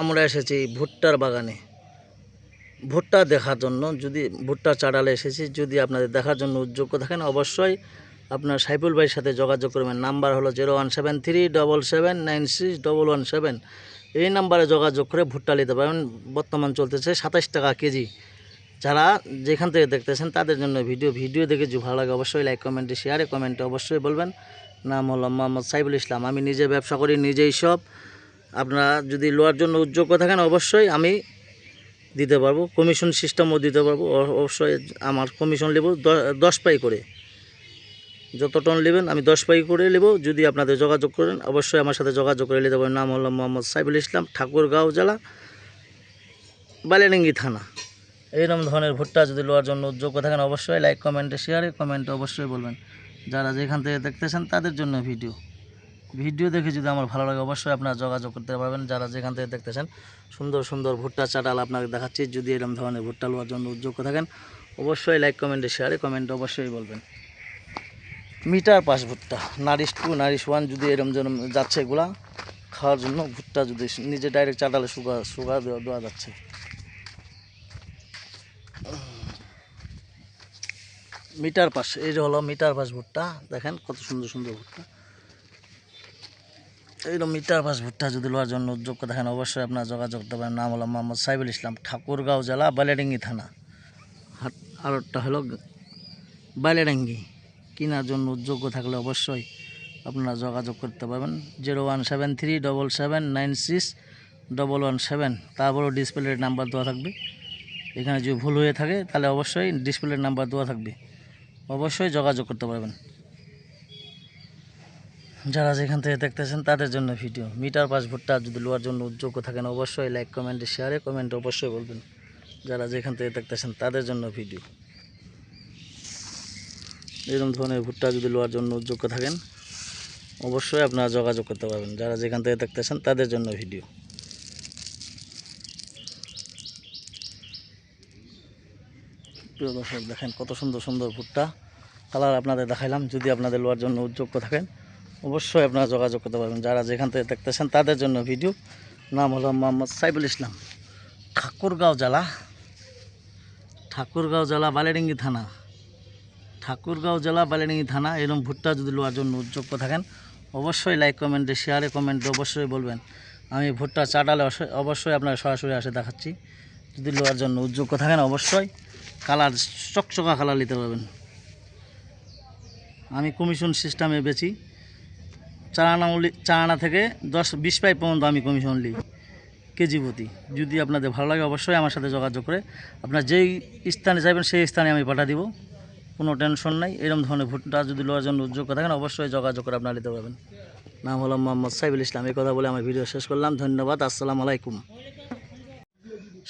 আমরা এসেছি ভুট্টার বাগানে। ভুট্টা দেখার জন্য যদি ভুট্টা চাড়ালে এসেছি, যদি আপনাদের দেখার জন্য উদ্যোগ্য থাকেন, অবশ্যই আপনার সাইফুল ভাইয়ের সাথে যোগাযোগ করবেন। নাম্বার হলো zero one seven three double seven nine six double one seven. এই নাম্বারে যোগাযোগ করে ভুট্টা নিতে পারেন। বর্তমান চলতেছে সাতাশ টাকা কেজি। যারা যেখান থেকে দেখতেছেন, তাদের জন্য ভিডিও ভিডিও দেখে যদি ভালো লাগে, অবশ্যই লাইক, কমেন্টে, শেয়ারে, কমেন্টে অবশ্যই বলবেন। নাম হলো মোহাম্মদ সাইফুল ইসলাম। আমি নিজে ব্যবসা করি, নিজেই সব। আপনারা যদি লোয়ার জন্য উদ্যোগ্য থাকেন, অবশ্যই আমি দিতে পারব। কমিশন সিস্টেমও দিতে পারব। অবশ্যই আমার কমিশন নেব দশ পাই করে। যত টন নেবেন, আমি দশ পাই করে নেব। যদি আপনাদের যোগাযোগ করেন, অবশ্যই আমার সাথে যোগাযোগ করে নিতে পারেন নাম হলো মোহাম্মদ সাইফুল ইসলাম, ঠাকুরগাঁও জেলা, বালিয়াডাঙ্গি থানা। এইরকম ধরনের ভুট্টা যদি লোয়ার জন্য উদ্যোগ্য থাকেন, অবশ্যই লাইক কমেন্টে শেয়ারে কমেন্টে অবশ্যই বলবেন। যারা যেখান থেকে দেখতেছেন, তাদের জন্য ভিডিও ভিডিও দেখে যদি আমার ভালো লাগে, অবশ্যই আপনারা যোগাযোগ করতে পারবেন। যারা যেখান থেকে দেখতেছেন, সুন্দর সুন্দর ভুট্টা চাটাল আপনাকে দেখাচ্ছি। যদি এরকম ধরনের ভুট্টা লোয়ার জন্য উদ্যোগ্য থাকেন, অবশ্যই লাইক কমেন্টে শেয়ারে কমেন্টে অবশ্যই বলবেন। মিটার পাস ভুট্টা, নারিশ টু, নারিশ ওয়ান যদি এরকম যেরকম যাচ্ছে এগুলা, খাওয়ার জন্য ভুট্টা যদি নিজে ডাইরেক্ট চাটালে সুগা সুগা দেওয়া দেওয়া যাচ্ছে। মিটার পাস এই যে হলো মিটার পাস ভুট্টা, দেখেন কত সুন্দর সুন্দর ভুট্টা। এইরকম মিটার পাস ভুট্টা যদি লোয়ার জন্য উদ্যোগ দেখেন, অবশ্যই আপনার যোগাযোগ পারেন নাম হলো মোহাম্মদ সাইবুল ইসলাম, ঠাকুরগাঁও জেলা বালিয়াডাঙ্গি থানা। আরেকটা হলো বালিয়াডাঙ্গি। কেনার জন্য যোগ্য থাকলে অবশ্যই আপনারা যোগাযোগ করতে পারবেন। Zero one seven three double seven nine six double one seven. তারপরেও ডিসপ্লের নাম্বার দেওয়া থাকবে। এখানে যদি ভুল হয়ে থাকে, তাহলে অবশ্যই ডিসপ্লের নাম্বার দেওয়া থাকবে। অবশ্যই যোগাযোগ করতে পারবেন। যারা যেখান থেকে দেখতেছেন তাদের জন্য ভিডিও মিটার পাস ভুট্টা যদি লোয়ার জন্য উদ্যোগ্য থাকেন, অবশ্যই লাইক কমেন্টে শেয়ারে কমেন্ট অবশ্যই বলবেন। যারা যেখান থেকে দেখতেছেন তাদের জন্য ভিডিও এরকম ধরনের ভুট্টা যদি লোয়ার জন্য উদ্যোগ্য থাকেন, অবশ্যই আপনারা যোগাযোগ করতে পারবেন। যারা যেখান থেকে দেখতেছেন তাদের জন্য ভিডিও প্রিয় দর্শক, দেখেন কত সুন্দর সুন্দর ভুট্টা। কালার আপনাদের দেখাইলাম। যদি আপনাদের লোয়ার জন্য উদ্যোগ্য থাকেন অবশ্যই আপনারা যোগাযোগ করতে পারবেন। যারা যেখান থেকে দেখতেছেন, তাদের জন্য ভিডিও। নাম হলো মোহাম্মদ সাইবুল ইসলাম। ঠাকুরগাঁও জেলা। ঠাকুরগাঁও জেলা, বালিডিঙ্গি থানা। ঠাকুরগাঁও জেলা, বালিডিঙ্গি থানা। এরকম ভুট্টা যদি লোয়ার জন্য উদ্যোগ্য থাকেন, অবশ্যই লাইক কমেন্টে শেয়ারে কমেন্টে অবশ্যই বলবেন। আমি ভুট্টা চাটালে অবশ্যই- আপনারা সরাসরি আসে দেখাচ্ছি। যদি লোয়ার জন্য উদ্যোগ্য থাকেন, অবশ্যই কালার চকচকা কালার নিতে পারবেন। আমি কমিশন সিস্টেমে বেচি। চারানা উলি চারানা থেকে দশ, বিশ পাই পর্যন্ত আমি কমিশন নিই কেজি প্রতি। যদি আপনাদের ভালো লাগে অবশ্যই আমার সাথে যোগাযোগ করে। আপনার যেই স্থানে যাবেন সেই স্থানে আমি পাঠা দিব। কোনো টেনশন নাই। এরকম ধরনের ভুট্টা যদি লোয়ার জন্য উদ্যোগ থাকেন, অবশ্যই যোগাযোগ করে আপনারা নিতে পারবেন। নাম হলো মোহাম্মদ সাইবুল ইসলাম। এই কথা বলে আমার ভিডিও শেষ করলাম। ধন্যবাদ। আসসালামু আলাইকুম।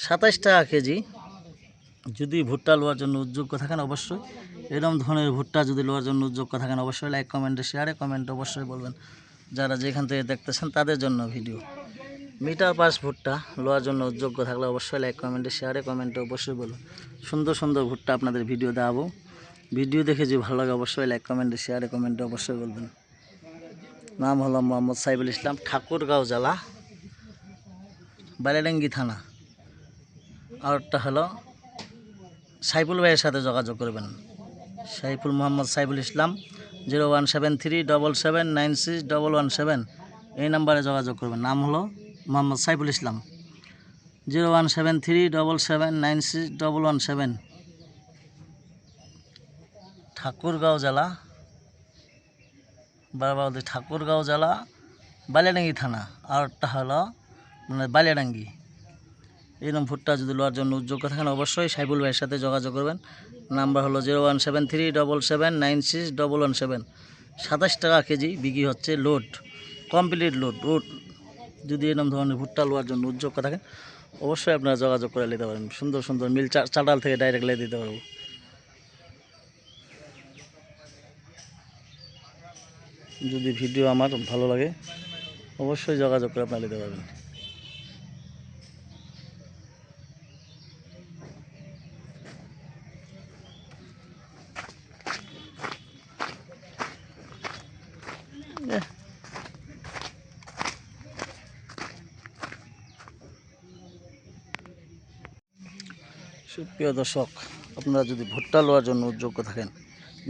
সাতাইশ টাকা কেজি যদি ভুট্টা লোয়ার জন্য উদ্যোগ্য থাকেন, অবশ্যই এরকম ধরনের ভুট্টা যদি লোয়ার জন্য উদ্যোগ্য থাকেন, অবশ্যই লাইক কমেন্টে শেয়ারে কমেন্ট অবশ্যই বলবেন। যারা যেখান থেকে দেখতেছেন তাদের জন্য ভিডিও মিটার পাস ভুট্টা লোয়ার জন্য উদ্যোগ্য থাকলে অবশ্যই লাইক কমেন্টে শেয়ারে কমেন্টে অবশ্যই বলুন। সুন্দর সুন্দর ভুট্টা আপনাদের ভিডিও দেখাবো। ভিডিও দেখে যদি ভালো লাগে অবশ্যই লাইক কমেন্টে শেয়ারে কমেন্টে অবশ্যই বলবেন। নাম হলো মোহাম্মদ সাইবুল ইসলাম, ঠাকুরগাঁও জেলা বালিয়াডাঙ্গি থানা। আরেকটা হলো সাইফুল ভাইয়ের সাথে যোগাযোগ করবেন। Saiful Mohammad Saiful Islam, zero one seven three double seven nine six double one seven. এই নাম্বারে যোগাযোগ করবেন। নাম হলো Mohammad Saiful Islam. Zero one seven three double seven nine six double one seven. Thakurgaon জেলা বারবাউদি ঠাকুরগাঁও জেলা, বালিয়াডাঙ্গি থানা। আর একটা হলো মানে বালিয়াডাঙ্গি। এরকম ভুট্টা যদি লোয়ার জন্য উদ্যোগ থাকেন অবশ্যই সাইবুল ভাইয়ের সাথে যোগাযোগ করবেন। নাম্বার হলো zero one seven three double seven nine six double one seven. সাতাশ টাকা কেজি বিক্রি হচ্ছে লোড, কমপ্লিট লোড। লোড যদি এরকম ধরনের ভুট্টা লোয়ার জন্য উদ্যোগ থাকেন, অবশ্যই আপনারা যোগাযোগ করে নিতে পারেন সুন্দর সুন্দর মিল চাটাল থেকে ডাইরেক্ট লেগে দিতে পারব। যদি ভিডিও আমার ভালো লাগে, অবশ্যই যোগাযোগ করে আপনারা নিতে পারবেন। সুপ্রিয় দর্শক, আপনারা যদি ভুট্টা লওয়ার জন্য যোগ্য থাকেন,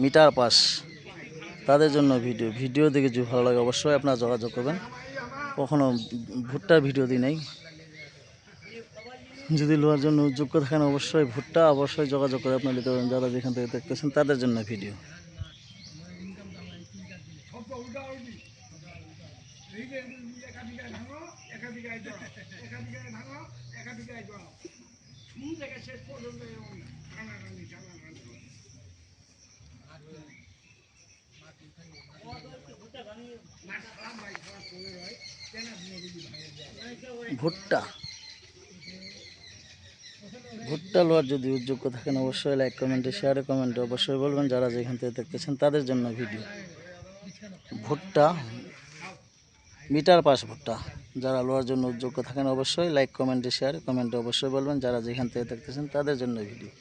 মিটার পাস, তাদের জন্য ভিডিও ভিডিও দেখে যদি ভালো লাগে অবশ্যই আপনারা যোগাযোগ করবেন। কখনো ভুট্টার ভিডিও দিই নেই। যদি লোয়ার জন্য যোগ্য থাকেন, অবশ্যই ভুট্টা, অবশ্যই যোগাযোগ করে আপনারা নিতে পারেন। যারা যেখান থেকে দেখতেছেন, তাদের জন্য ভিডিও। ভুট্টা। ভুট্টা লোয়ার যদি যোগ্য থাকেন, অবশ্যই লাইক কমেন্টে শেয়ারে কমেন্টে অবশ্যই বলবেন যারা যেখান থেকে দেখতেছেন তাদের জন্য ভিডিও ভুট্টা মিটার পাসপোর্টটা। যারা লোয়ার জন্য যোগ্য থাকেন অবশ্যই লাইক কমেন্টে শেয়ার কমেন্টে অবশ্যই বলবেন। যারা যেখান থেকে দেখতেছেন তাদের জন্য ভিডিও